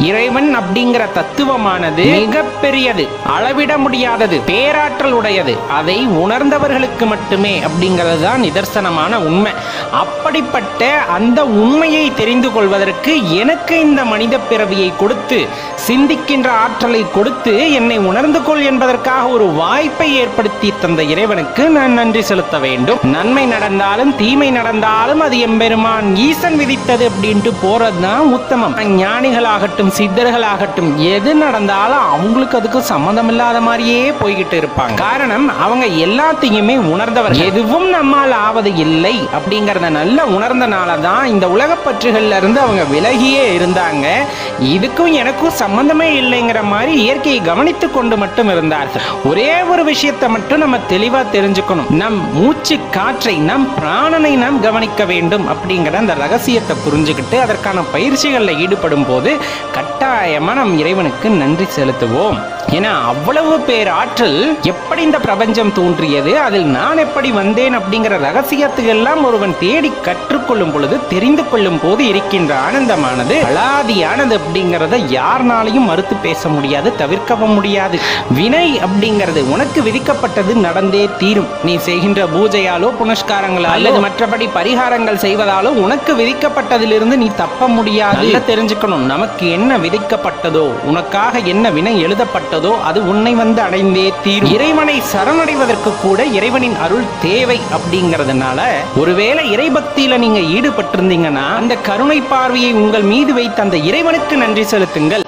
இறைவன் அப்படிங்கிற தத்துவமானது மிகப்பெரியது அளவிட முடியாதது பேராற்றல் உடையது. அதை உணர்ந்தவர்களுக்கு மட்டுமே அப்படிங்கிறது தான் நிதர்சனமான உண்மை. அப்படிப்பட்ட அந்த உண்மையை தெரிந்து கொள்வதற்கு எனக்கு இந்த மனித பிறவியை கொடுத்து சிந்திக்கின்ற ஆற்றலை கொடுத்து என்னை உணர்ந்து கொள் என்பதற்காக ஒரு வாய்ப்பை ஏற்படுத்தி தந்த இறைவனுக்கு நான் நன்றி செலுத்த வேண்டும். நன்மை நடந்தாலும் தீமை நடந்தாலும் அது எம்பெருமான் ஈசன் விதித்தது அப்படின்ட்டு போறதுதான் உத்தமம். ஞானிகளாகட்டும் சித்தர்களாகட்டும் எது நடந்தாலும் அவங்களுக்கு அதுக்கு சம்மந்தம் இல்லாத மாதிரியே போய்கிட்டு இருப்பாங்க. காரணம் அவங்க எல்லாத்தையுமே உணர்ந்தவர் எதுவும் நம்மால் ஆவது இல்லை அப்படிங்கறத நல்லா உணர்ந்தனால தான் இந்த உலகப்பற்றுகள்ல இருந்து அவங்க விலகியே இருந்தாங்க. இதுக்கும் எனக்கும் சம்பந்தமே இல்லைங்கிற மாதிரி இயற்கையை கவனித்து கொண்டு மட்டும் இருந்தார்கள். ஒரே ஒரு விஷயத்தை மட்டும் நம்ம தெளிவா தெரிஞ்சுக்கணும். நம் மூச்சு காற்றை நம் பிராணனை நாம் கவனிக்க வேண்டும் அப்படிங்கிற அந்த ரகசியத்தை புரிஞ்சுக்கிட்டு அதற்கான பயிற்சிகளில் ஈடுபடும் போது கட்டாயமாக நம் இறைவனுக்கு நன்றி செலுத்துவோம். ஏன்னா அவ்வளவு பேர் ஆற்றல் எப்படி இந்த பிரபஞ்சம் தோன்றியது அதில் நான் எப்படி வந்தேன் அப்படிங்கிற ரகசியத்துக்கெல்லாம் ஒருவன் தேடி கற்றுக்கொள்ளும் பொழுது தெரிந்து கொள்ளும் போது இருக்கின்ற ஆனந்தமானது அலாதியானது அப்படிங்கிறத யாருனாலையும் மறுத்து பேச முடியாது தவிர்க்கவும் முடியாது. வினை அப்படிங்கிறது உனக்கு விதிக்கப்பட்டது நடந்தே தீரும். நீ செய்கின்ற பூஜையாலோ புனஸ்காரங்களாலோ அல்லது மற்றபடி பரிகாரங்கள் செய்வதாலோ உனக்கு விதிக்கப்பட்டதிலிருந்து நீ தப்ப முடியாது. தெரிஞ்சுக்கணும் நமக்கு என்ன விதிக்கப்பட்டதோ உனக்காக என்ன வினை எழுதப்பட்டதோ அது உன்னை வந்து அடைந்தே தீரும். இறைவனை சரணடைவதற்கு கூட இறைவனின் அருள் தேவை அப்படிங்கறதுனால ஒருவேளை இறைபக்தியில நீங்க ஈடுபட்டிருந்தீங்கன்னா அந்த கருணை பார்வையை உங்கள் மீது வைத்த அந்த இறைவனுக்கு நன்றி செலுத்துங்கள்.